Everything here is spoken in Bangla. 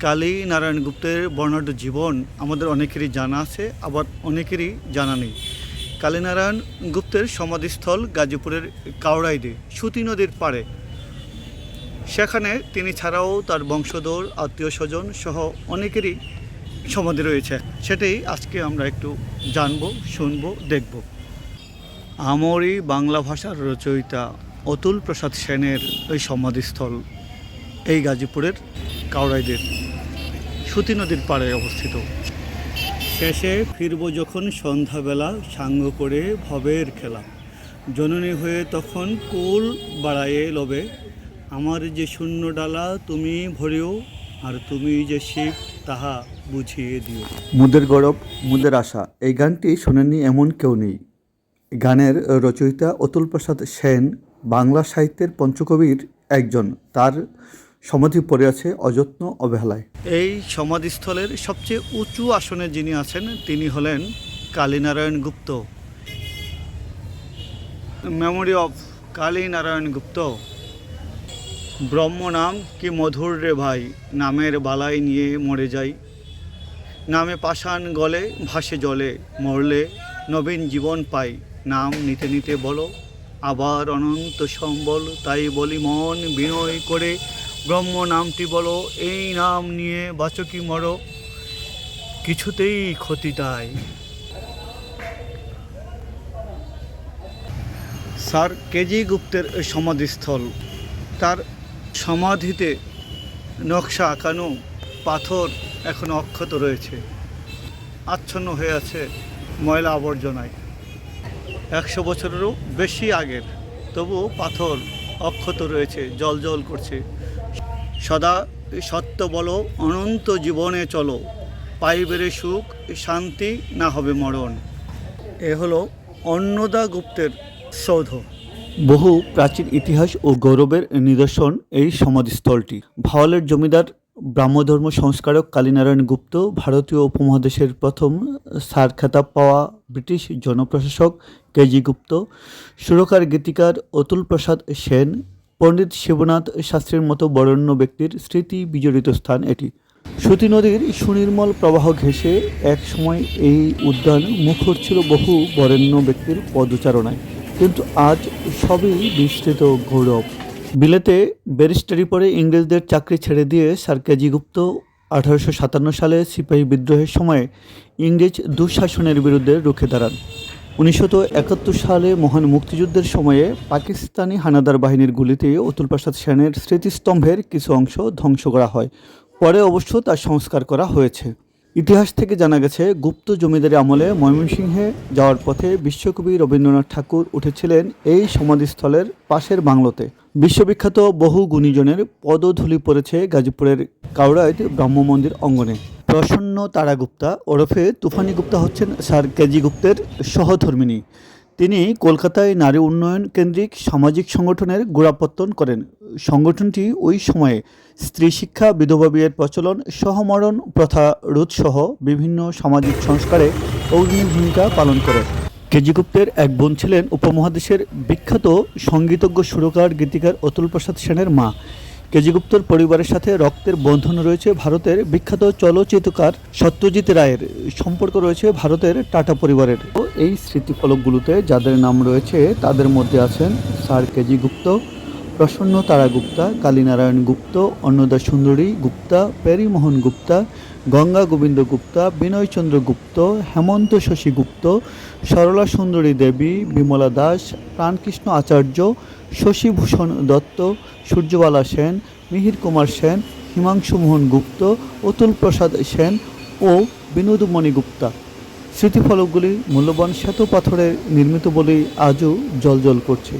কালী নারায়ণ গুপ্তের বর্ণাঢ্য জীবন আমাদের অনেকেরই জানা আছে, আবার অনেকেরই জানা নেই। কালীনারায়ণ গুপ্তের সমাধিস্থল গাজীপুরের কাউড়াইদে সুতি নদীর পাড়ে। সেখানে তিনি ছাড়াও তার বংশধর আত্মীয় স্বজন সহ অনেকেরই সমাধি রয়েছে। সেটাই আজকে আমরা একটু জানব, শুনব, দেখব। আমরি বাংলা ভাষার রচয়িতা অতুল প্রসাদ সেনের ওই সমাধিস্থল এই গাজীপুরের কাউরাইদের সুতি নদীর পাড়ে অবস্থিত। শেষে ফিরব যখন সন্ধ্যাবেলা সাঙ্গ করে ভবের খেলা। জননী হয়ে তখন কুল বাড়ায়ে লবে, আমার যে শূন্য ডালা তুমি ভরিও, আর তুমি যে শিব তাহা বুঝিয়ে দিও। মুদের গৌরব, মুদের আশা, এই গানটি শোনেনি এমন কেউ নেই। গানের রচয়িতা অতুল প্রসাদ সেন, বাংলা সাহিত্যের পঞ্চকবির একজন। তার সমাধি পড়ে আছে অযত্ন অবহেলায়। এই সমাধিস্থলের সবচেয়ে উঁচু আসনে যিনি আছেন, তিনি হলেন কালীনারায়ণ গুপ্ত। Memory of Kalinarayan Gupta. ব্রহ্ম নাম কি মধুর রে ভাই, নামের বালাই নিয়ে মরে যাই। নামে পাষাণ গলে, ভাসে জলে, মরলে নবীন জীবন পাই। নাম নিতে নিতে বলো, আবার অনন্ত সম্বল, তাই বলি মন বিনয় করে ব্রহ্ম নামটি বলো, এই নাম নিয়ে বাচকি মরো? কিছুতেই ক্ষতি তাই স্যার, কেজি গুপ্তের সমাধিস্থল। তার সমাধিতে নকশা আঁকানো পাথর এখনও অক্ষত রয়েছে। আচ্ছন্ন হয়ে আছে ময়লা আবর্জনায়। একশো বছরেরও বেশি আগের, তবুও পাথর অক্ষত রয়েছে, জল জল করছে। সদা সত্য বলো, অনন্ত জীবনে চলো। পাইবেরে সুখ, শান্তি, না হবে মরণ। এ হলো অন্নদা গুপ্তের সৌধ। বহু প্রাচীন ইতিহাস ও গৌরবের নিদর্শন এই সমাধিস্থলটি। ভাওয়ালের জমিদার, ব্রাহ্মধর্ম সংস্কারক কালীনারায়ণ গুপ্ত, ভারতীয় উপমহাদেশের প্রথম সার খেতাব পাওয়া ব্রিটিশ জনপ্রশাসক কেজি গুপ্ত, সুরকার গীতিকার অতুল প্রসাদ সেন পণ্ডিত শিবনাথ শাস্ত্রীর মতো বরেণ্য ব্যক্তির স্মৃতি বিজড়িত স্থান এটি। সুতি নদীর সুনির্মল প্রবাহ ঘেঁষে এক সময় এই উদ্যান মুখর ছিল বহু বরেণ্য ব্যক্তির পদচারণায়। কিন্তু আজ সবই বিস্তৃত গৌরব। বিলেতে ব্যারিস্টারি পরে ইংরেজদের চাকরি ছেড়ে দিয়ে স্যার গুপ্ত আঠারোশো সাতান্ন সালে সিপাহী বিদ্রোহের সময় ইংরেজ দুঃশাসনের বিরুদ্ধে রুখে দাঁড়ান। উনিশশো একাত্তর সালে মহান মুক্তিযুদ্ধের সময়ে পাকিস্তানি হানাদার বাহিনীর গুলিতে অতুল প্রসাদ সেনের স্মৃতিস্তম্ভের কিছু অংশ ধ্বংস করা হয়। পরে অবশ্য তার সংস্কার করা হয়েছে। ইতিহাস থেকে জানা গেছে, গুপ্ত জমিদারি আমলে ময়মনসিংহে যাওয়ার পথে বিশ্বকবি রবীন্দ্রনাথ ঠাকুর উঠেছিলেন এই সমাধিস্থলের পাশের বাংলোতে। বিশ্ববিখ্যাত বহু গুণীজনের পদধূলি পড়েছে গাজীপুরের কাউরাইত ব্রহ্ম মন্দির অঙ্গনে। প্রসন্ন তারাগুপ্তা ওরফে তুফানি গুপ্তা হচ্ছেন স্যার কেজি গুপ্তের সহধর্মিনী। তিনি কলকাতায় নারী উন্নয়ন কেন্দ্রিক সামাজিক সংগঠনের গোড়াপত্তন করেন। সংগঠনটি ওই সময়ে স্ত্রী শিক্ষা, বিধবা বিয়ের প্রচলন, সহমরণ প্রথা, রোধসহ বিভিন্ন সামাজিক সংস্কারে অগ্নি ভূমিকা পালন করে কেজি গুপ্তের এক বোন ছিলেন উপমহাদেশের বিখ্যাত সঙ্গীতজ্ঞ, সুরকার, গীতিকার অতুল প্রসাদ সেনের মা। কেজিগুপ্তর পরিবারের সাথে রক্তের বন্ধন রয়েছে ভারতের বিখ্যাত চলচ্চিত্রকার সত্যজিৎ রায়ের সম্পর্ক রয়েছে ভারতের টাটা পরিবারের। এই স্মৃতিফলকগুলোতে যাদের নাম রয়েছে, তাদের মধ্যে আছেন স্যার কেজি গুপ্ত প্রসন্ন তারা গুপ্তা কালীনারায়ণ গুপ্ত, অন্নদা সুন্দরী গুপ্তা প্যারিমোহন গুপ্তা, গঙ্গা গোবিন্দ গুপ্তা, বিনয়চন্দ্র গুপ্ত, হেমন্ত শশী গুপ্ত, সরলা সুন্দরী দেবী, বিমলা দাস, প্রাণকৃষ্ণ আচার্য, শশীভূষণ দত্ত, সূর্যবালা সেন, মিহির কুমার সেন, হিমাংশু মোহন গুপ্ত, অতুল প্রসাদ সেন ও বিনোদমণি গুপ্তা। স্মৃতিফলকগুলি মূল্যবান শ্বেত পাথরে নির্মিত বলেই আজও জলজল করছে।